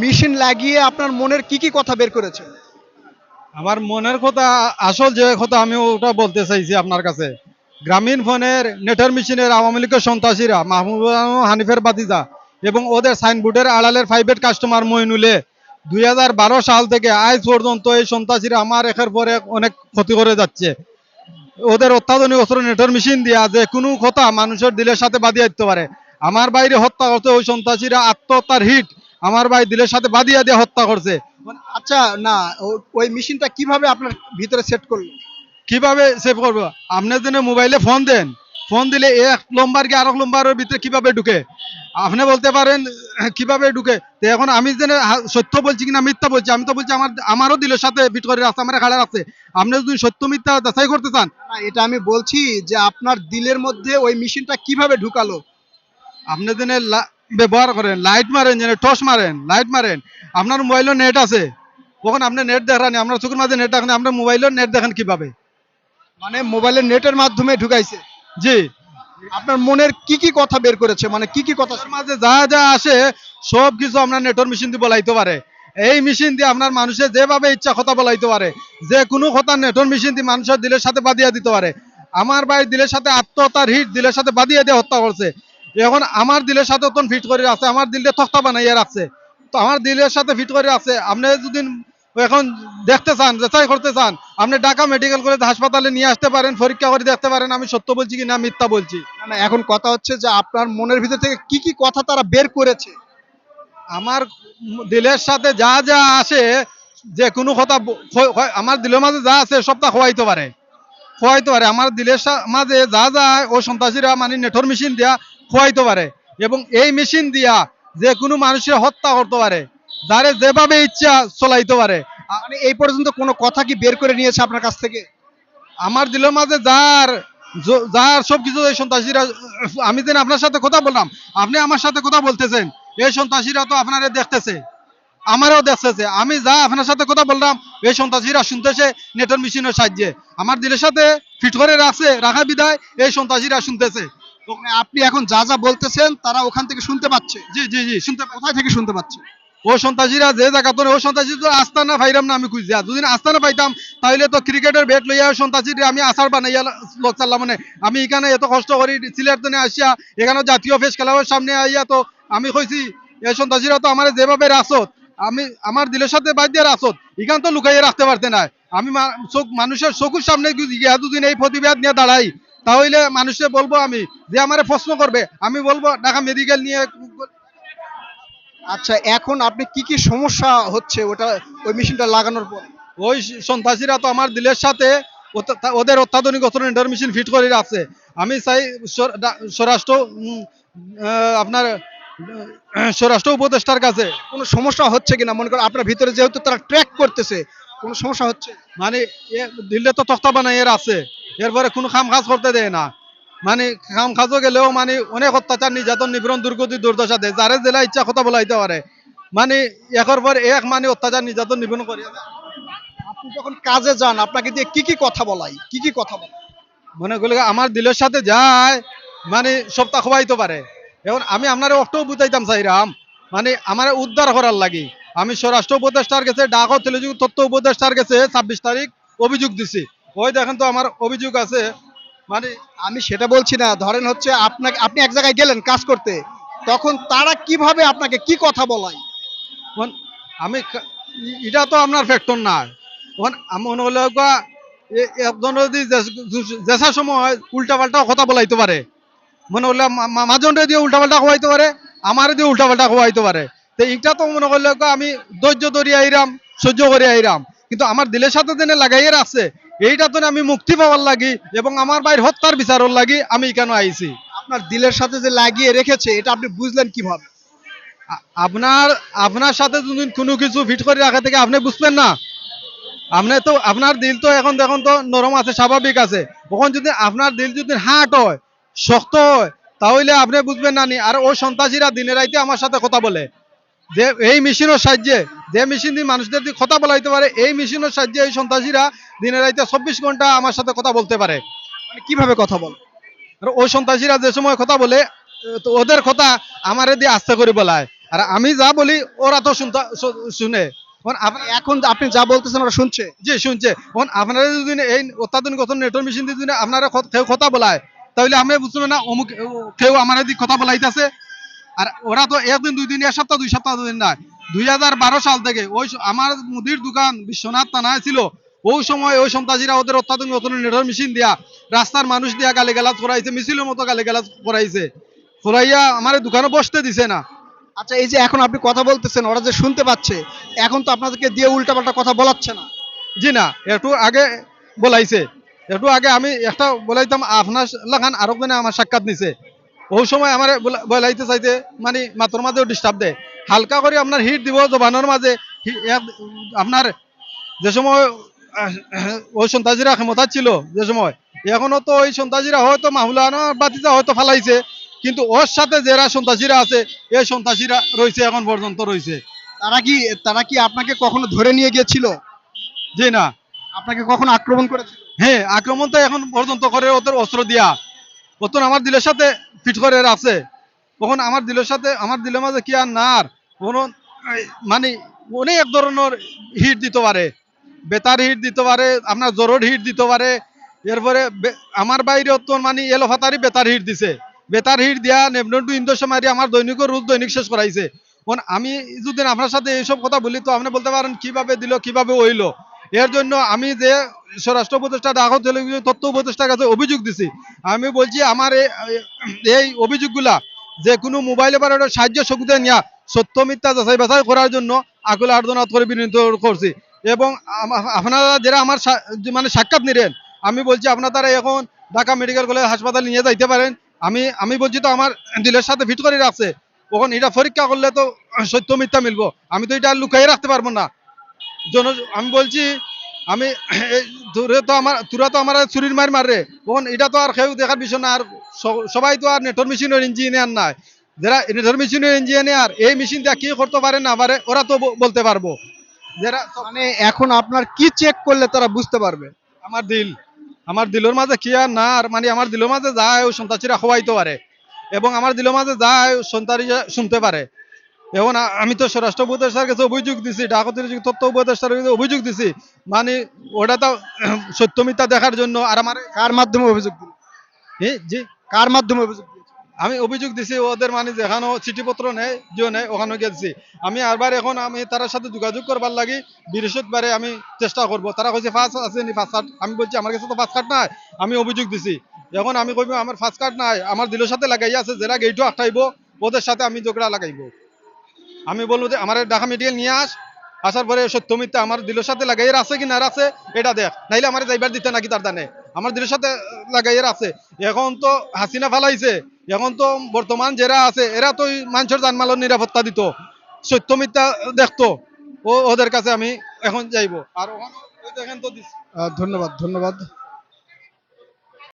Machine লাগিয়ে আপনার মনের কি কি কথা বের করেছে? আমার মনের কথা, আসল যে কথা আমি ওটা বলতে চাইছি আপনার কাছে। গ্রামীণ ফোনের নেটের মেশিনের আওয়ামী লীগের সন্ত্রাসীরা মাহমুদ হানিফের বাতিজা এবং ওদের সাইনবোর্ডের আড়ালের প্রাইভেট কাস্টমার মইনুলে, দুই হাজার বারো সাল থেকে আজ পর্যন্ত এই সন্ত্রাসীরা আমার একের পর অনেক ক্ষতি করে যাচ্ছে। ওদের অত্যাধুনিক অস্ত্র নেটের মেশিন দিয়া যে কোনো কথা মানুষের দিলের সাথে বাদিয়ে দিতে পারে। আমার বাইরে হত্যা করতে ওই সন্ত্রাসীরা, আত্মহত্যার হিট। আমার ভাই দিলের সাথে বাদিয়ে দিয়ে হত্যা করছে। মানে আচ্ছা না ওই মেশিনটা কীভাবে আপনার ভিতরে সেট করল? কীভাবে সেভ করব? আপনি যদি মোবাইলে ফোন দেন ফোন দিলে এক নম্বর কি আরেক নম্বরের ভিতরে কীভাবে ঢুকে? আপনি বলতে পারেন, কীভাবে ঢুকে? তো এখন আমি যেন সত্য বলছি কিনা, মিথ্যা বলছি, আমি তো বলছি আমার, আমারও দিলের সাথে ফিট করে আছে আমার খাড়া আছে। আপনি যদি সত্য, মিথ্যা যাচাই করতে চান। এটা আমি বলছি যে আপনার দিলের মধ্যে ওই মেশিনটা কীভাবে ঢুকালো? আপনি যেন ব্যবহার করেন লাইট মারেন, যেন টর্চ মারেন লাইট মারেন। আপনার মোবাইলেও নেট আছে। তখন আপনি নেট দেখানি আপনার চোখের মাঝে নেট দেখেন আপনার মোবাইলেও নেট দেখেন কীভাবে? মানে মোবাইলের নেটের মাধ্যমে ঢুকাইছে। জি। আপনার মনের কি কি কথা বের করেছে? মানে কি কি কথা মাঝে যা যা আসে সব কিছু আপনার নেটওয়ার্ক মেশিন দিয়ে বলাইতে পারে। এই মেশিন দিয়ে আপনার মানুষের যেভাবে ইচ্ছা কথা বলাইতে পারে। যে কোনো কথা নেটওয়ার্ক মেশিন দিয়ে মানুষের দিলের সাথে বাদিয়ে দিতে পারে। আমার ভাই দিলের সাথে আত্মহত্যার হিট দিলের সাথে বাদিয়ে দিয়ে হত্যা করছে। এখন আমার দিলের সাথে তখন ফিট করে আছে আমার দিলটা তক্তা বানাইয়া রাখছে। তো আমার দিলের সাথে ফিট করে আছে আপনি যদি এখন দেখতে চান যাচাই করতে চান আপনি ঢাকা মেডিকেল কলেজ হাসপাতালে নিয়ে আসতে পারেন পরীক্ষা করে দেখতে পারেন আমি সত্য বলছি কি না মিথ্যা বলছি। মানে এখন কথা হচ্ছে যে আপনার মনের ভিতর থেকে কি কি কথা তারা বের করেছে? আমার দিলের সাথে যা যা আসে যে কোনো কথা আমার দিলের মাঝে যা আছে সবটা খোয়াইতে পারে। খোয়াইতে পারে। আমার দিলের মাঝে যা যা ও সন্ত্রাসীরা মানে নেটর মেশিন দিয়া খোয়াইতে পারে এবং এই মেশিন দিয়া যে কোনো মানুষের হত্যা করতে পারে। যারে যেভাবে ইচ্ছা চলাইতে পারে। মানে এই পর্যন্ত কোনো কথা কি বের করে নিয়েছে আপনার কাছ থেকে? আমার দিলের মাঝে যার যার সব কিছু এই সন্ত্রাসীরা, আমি যেন আপনার সাথে কথা বললাম, আপনি আমার সাথে কথা বলতেছেন, এই সন্ত্রাসীরা তো আপনারা দেখতেছে, আমারও দেখতেছে। আমি যা আপনার সাথে কথা বললাম, এই সন্ত্রাসীরা শুনতেছে নেটের মেশিনের সাহায্যে। আমার দিলের সাথে ফিট করে রাখছে, রাখা বিদায় এই সন্ত্রাসীরা শুনতেছে। আপনি এখন যা যা বলতেছেন তারা ওখান থেকে শুনতে পাচ্ছে। জি জি জি। শুনতে কোথায় থেকে শুনতে পাচ্ছে? ও সন্ত্রাসীরা যে জায়গা তো ও সন্ত্রাসী তো আস্তানা পাইরাম না আমি খুঁজছি আস্তানা পাইতাম তাহলে তো ক্রিকেটের ব্যাট লইয়া সন্ত্রাসীরা আমি আসার বানাইয়া লোক চাল্লাম মানে আমি এখানে এত কষ্ট করি সিলেট আসিয়া এখানে জাতীয় ফেস ক্লাবের সামনে আইয়া তো আমি কইছি এই সন্ত্রাসীরা তো আমার যেভাবে রাসত আমি আমার দিলের সাথে বাদ দিয়ে রাসত এখান তো লুকাইয়ে রাখতে পারতে না আমি চোখ মানুষের চোখের সামনে গিয়া দুদিন এই প্রতিবাদ নিয়ে দাঁড়াই। তাহলে মানুষে বলব আমি যে আমারে প্রশ্ন করবে আমি বলব ঢাকা মেডিকেল নিয়ে আচ্ছা এখন আপনি কি কি সমস্যা হচ্ছে ওটা ওই মেশিনটা লাগানোর পর? ওই সন্ত্রাসীরা তো আমার দিলের সাথে ওদের অত্যাধুনিক অস্ত্র নেটার মেশিন ফিট করে আছে আমি চাই স্বরাষ্ট্র আপনার স্বরাষ্ট্র উপদেষ্টার কাছে। কোনো সমস্যা হচ্ছে কিনা? মনে করেন আপনার ভিতরে যেহেতু তারা ট্র্যাক করতেছে কোনো সমস্যা হচ্ছে? মানে দিল্লি তো তক্তা বানাই এর আছে। এরপরে কোনো কাম কাজ করতে দেয় না। মানে কাম কাজও গেলেও মানে অনেক অত্যাচার, নির্যাতন, নিপীড়ন, দুর্গতি, দুর্দশা দেয়। যারে জেলা ইচ্ছা কথা বলাইতে পারে। মানে একের পর এক মানে অত্যাচার, নির্যাতন, নিপীড়ন করে আপনি যখন কাজে যান, আপনাকে দিয়ে কি কি কথা বলাই? কি কি কথা বলাই? মনে করলে আমার দিলের সাথে যায় মানে সপ্তাহ খোয়াইতে পারে। এখন আমি আপনার অক্টো বুঝাইতাম চাইরাম মানে আমার উদ্ধার করার লাগি। আমি স্বরাষ্ট্র উপদেষ্টার কাছে ডাক ও টেলিযোগ তথ্য উপদেষ্টার কাছে ছাব্বিশ তারিখ অভিযোগ দিছি। ওই দেখেন তো আমার অভিযোগ আছে। মানে আমি সেটা বলছি না। ধরেন হচ্ছে আপনাকে, আপনি এক জায়গায় গেলেন কাজ করতে। তখন তারা কীভাবে আপনাকে কি কথা বলাই আমি এটা তো আপনার ফ্যাক্টর না। মনে হলে একজন যদি জেসা সময় উল্টা পাল্টা কথা বলাইতে পারে। মনে হলে মাঝনটা দিয়ে উল্টা পাল্টা খোয়াইতে পারে, আমার দিয়ে উল্টা পাল্টা খোয়াইতে পারে। এটা তো মনে করলে আমি ধৈর্য ধরে আইরাম, সহ্য করে আইরাম। কিন্তু আমার দিলের সাথে যেন লাগাইয়ে আছে, এইটা তো আমি মুক্তি পাওয়ার লাগি এবং আমার বাইর হত্যার বিচারের লাগি আমি কেন আইছি? আপনার দিলের সাথে যে লাগিয়ে রেখেছে, এটা আপনি বুঝলেন কীভাবে? আপনার আপনার সাথে যদি কোনো কিছু ফিট করে রাখা থেকে আপনি বুঝবেন না। আপনি তো, আপনার দিল তো এখন দেখুন তো নরম আছে, স্বাভাবিক আছে। তখন যদি আপনার দিল যদি হাট হয়, শক্ত হয়, তাহলে আপনি বুঝবেন না নি। আর ওই সন্ত্রাসীরা দিনের রাইতে আমার সাথে কথা বলে। যে এই মেশিনের সাহায্যে, যে মেশিন দিয়ে মানুষদের দিয়ে কথা বলাইতে পারে, এই মেশিনের সাহায্যে এই সন্ত্রাসীরা দিনের রাইতে চব্বিশ ঘণ্টা আমার সাথে কথা বলতে পারে। মানে কীভাবে কথা বল? ওই সন্ত্রাসীরা যে সময় কথা বলে, তো ওদের কথা আমারে দিয়ে আস্তে করে বলায়। আর আমি যা বলি, ওরা তো শুনে। এখন আপনি যা বলতেছেন ওরা শুনছে। যে শুনছে। এখন আপনারা যদি এই অত্যাধুনিক নেটওয়ার্ক মেশিন দিয়ে যদি আপনারা কথা বলায়, তাহলে আমরা বুঝতে না, অমুক, কেউ আমার দিক কথা বলাইতেছে। আর ওরা তো একদিন দুই দিন এক সপ্তাহ দুই সপ্তাহ দুই দিন না দুই হাজার বারো সাল থেকে ওই আমার মুদির দোকান বিশ্বনাথ থানায় ছিল। ওই সময় ওই সন্ত্রাসীরা ওদের অত্যাধুনিক নতুন নেটওয়ার্ক মেশিন দিয়া রাস্তার মানুষ দিয়া গালি গালাজ করাইছে মিছিলের মতো গালি গালাজ করাইছে। করাইয়া আমার দোকানে বসতে দিছে না। আচ্ছা এই যে এখন আপনি কথা বলতেছেন ওরা যে শুনতে পাচ্ছে এখন তো আপনাদেরকে দিয়ে উল্টাপাল্টা কথা বলাচ্ছে না। জি না একটু আগে বলাইছে। একটু আগে আমি একটা বলাইতাম আপনার লাগান আরও আমার সাক্ষাৎ নিছে। ওই সময় আমার বলাইতে চাইতে মানে মাত্র মাঝেও ডিস্টার্ব দেয়। হালকা করে আপনার হিট দিব জবানোর মাঝে আপনার যে সময় ওই সন্ত্রাসীরা ক্ষমতা ছিল যে সময় এখনও তো ওই সন্ত্রাসীরা হয়তো মাহুলানো বাতিজা হয়তো ফালাইছে কিন্তু ওর সাথে যারা সন্ত্রাসীরা আছে এই সন্ত্রাসীরা রয়েছে এখন পর্যন্ত রয়েছে তারা কি তারা কি আপনাকে কখনো ধরে নিয়ে গিয়েছিল? যে না। আপনাকে কখনো আক্রমণ করেছিল? হ্যাঁ আক্রমণ তো এখন পর্যন্ত করে ওদের অস্ত্র দিয়া। ওতন আমার দিলের সাথে ফিট করে রাখছে তখন আমার দিলের সাথে, আমার দিলের মাঝে কি আর না আর? কোনো মানে অনেক ধরনের হিট দিতে পারে। বেতার হিট দিতে পারে, আপনার জোরর হিট দিতে পারে। এরপরে আমার বাইরে তো মানে এলো ফাতারি বেতার হিট দিছে। বেতার হিট দিয়া নেবনটু ইন্দোসে মারি আমার দৈনিক রোজ দৈনিক শেষ করাইছে। এখন আমি যদি আপনার সাথে এইসব কথা বলি, তো আপনি বলতে পারেন কীভাবে দিল, কীভাবে হইল। এর জন্য আমি যে স্বরাষ্ট্র উপদেষ্টা ডাকত টেলিভিশন তথ্য উপদেষ্টার কাছে অভিযোগ দিছি। আমি বলছি, আমার এই- অভিযোগগুলা যে কোনো মোবাইলে বা সাহায্য সুবিধা নেওয়া সত্য, মিথ্যা যাচাই বাছাই করার জন্য আকুল আর্দনাথ করে বিনীত করছি। এবং আপনারা যারা আমার মানে সাক্ষাৎ নিলেন, আমি বলছি, আপনারা এখন ঢাকা মেডিকেল কলেজ হাসপাতাল নিয়ে যাইতে পারেন। আমি আমি বলছি তো, আমার দিলের সাথে ফিট করে রাখছে। তখন এটা পরীক্ষা করলে তো সত্য, মিথ্যা মিলবো। আমি তো এটা লুকাই রাখতে পারব না। জন, আমি বলছি আমি তোরে তো আমার তোরা তো আমার চুরির মার মারে। তখন এটা তো আর কেউ দেখার বিষয় না আর সবাই তো আর নেটওয়ার্ক মেশিনের ইঞ্জিনিয়ার নাই। যারা নেটওয়ার্ক মেশিনের ইঞ্জিনিয়ার এই মেশিন দিয়ে কি করতে পারে না পারে ওরা তো বলতে পারব। যারা মানে এখন আপনার কি চেক করলে তারা বুঝতে পারবে? আমার দিল আমার দিলের মাঝে কি আর না আর মানে আমার দিলের মাঝে যায় ওই সন্ত্রাসীরা খোয়াইতে পারে এবং আমার দিলের মাঝে যায় সন্ত্রাসীরা শুনতে পারে এখন আমি তো স্বরাষ্ট্র উপদেষ্টার কাছে অভিযোগ দিছি ডাকতের তথ্য উপদেষ্টার কাছে অভিযোগ দিছি। মানে ওটা তো সত্য মিথ্যা দেখার জন্য আর আমার কার মাধ্যমে অভিযোগ দিল? জি, কার মাধ্যমে অভিযোগ আমি অভিযোগ দিছি, ওদের মানে যেখানে চিঠিপত্র নেয় যে নেয়, ওখানে গেছি আমি আরবার এখন আমি তার সাথে যোগাযোগ করবার লাগি, বৃহস্পতিবারে আমি চেষ্টা করব। তারা কইছে ফার্স্ট আছে নি ফার্স্ট কার্ড আমি বলছি, আমার কাছে তো ফার্স্ট কার্ড নাই। আমি অভিযোগ দিছি। এখন আমি কইব, আমার ফার্স্ট কার্ড নাই, আমার দিলের সাথে লাগাই আছে, যারা গেইটও আটাইব ওদের সাথে আমি ঝগড়া লাগাইব। আমি বলব যে আমার ঢাকা মেডিকেল নিয়ে আস। আসার পরে সত্য মিথ্যা আমার দিলের সাথে লাগাইয়ের আছে কি না আছে, এটা দেখ। নাইলে আমার যাইবার দিতে নাকি তার দানে আমার দিলের সাথে লাগাইয়ের আছে। এখন তো হাসিনা ফালাইছে। এখন তো বর্তমান যারা আছে, এরা তো মানুষের জানমালের নিরাপত্তা দিত। সত্য মিথ্যা দেখতো। ও ওদের কাছে আমি এখন যাইবো। আর ওখানে দেখেন তো ধন্যবাদ ধন্যবাদ।